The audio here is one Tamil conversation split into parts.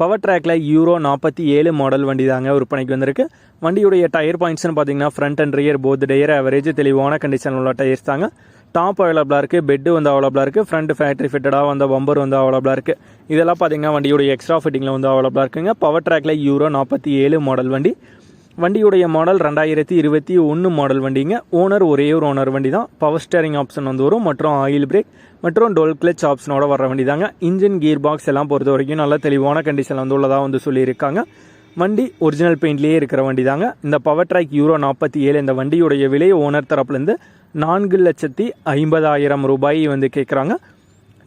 பவர் ட்ராக்ல யூரோ நாற்பத்தி ஏழு மாடல் வண்டி தாங்க விற்பனைக்கு வந்திருக்கு. வண்டியுடைய டயர் பாயிண்ட்ஸ்னு பார்த்தீங்கன்னா front and rear both tyre average தெளிவான கண்டிஷன் உள்ள டயர்ஸ் தாங்க. டாப் அவைலபிளாக இருக்குது பெட்டு வந்து அவைலபிளாக இருக்குது ஃப்ரண்ட் ஃபேக்ட்ரி ஃபிட்டடாக வந்த பம்பர் வந்து அவைலபிளாக இருக்குது இதெல்லாம் பார்த்தீங்கன்னா வண்டியோட எக்ஸ்ட்ரா ஃபிட்டிங்கில் வந்து அவைலபிளாக இருக்குங்க. பவர் ட்ராக்ல யூரோ நாற்பத்தி ஏழு மாடல் வண்டி. வண்டியுடைய மாடல் ரெண்டாயிரத்தி இருபத்தி ஒன்று மாடல் வண்டிங்க. ஓனர் ஒரே ஒரு ஓனர் வண்டி தான் பவர் ஸ்டேரிங் ஆப்ஷன் வந்து வரும். மற்றும் ஆயில் பிரேக் மற்றும் டோல் கிளச் ஆப்ஷனோட வர வண்டி தாங்க இன்ஜின் கியர் பாக்ஸ் எல்லாம் பொறுத்த வரைக்கும் நல்ல தெளிவான கண்டிஷன் வந்து உள்ளதாக வந்து சொல்லியிருக்காங்க. வண்டி ஒரிஜினல் பெயிண்ட்லேயே இருக்கிற வண்டி தாங்க இந்த பவர் ட்ராக் யூரோ நாற்பத்தி ஏழு இந்த வண்டியுடைய விலை ஓனர் தரப்புலேருந்து நான்கு லட்சத்தி ஐம்பதாயிரம் ரூபாய் வந்து கேட்குறாங்க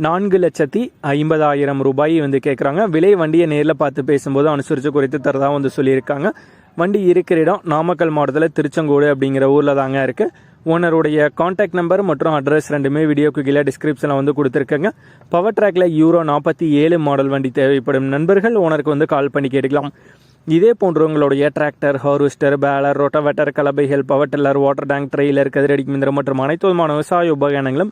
நான்கு லட்சத்தி ஐம்பதாயிரம் ரூபாய் வந்து கேட்குறாங்க விலை வண்டியை நேரில் பார்த்து பேசும்போது அனுசரித்து குறைத்து தரதாக வந்து சொல்லியிருக்காங்க. வண்டி இருக்கிற இடம் நாமக்கல் மாவட்டத்தில் திருச்செங்கோடு அப்படிங்கிற ஊரில் தாங்க இருக்குது ஓனருடைய காண்டாக்ட் நம்பர் மற்றும் அட்ரஸ் ரெண்டுமே வீடியோக்கு கீழே டிஸ்கிரிப்ஷனில் வந்து கொடுத்துருக்கேங்க. பவர் ட்ராக்ல யூரோ நாற்பத்தி ஏழு மாடல் வண்டி தேவைப்படும் நண்பர்கள் ஓனருக்கு வந்து கால் பண்ணி கேட்டுக்கலாம். இதே போன்று உங்களுடைய tractor harvester baler rotavator கலபைகள் power tiller water tank trailer கதிரடி மிந்திரம் மற்றும் அனைத்து விதமான விவசாய உபகரணங்களும்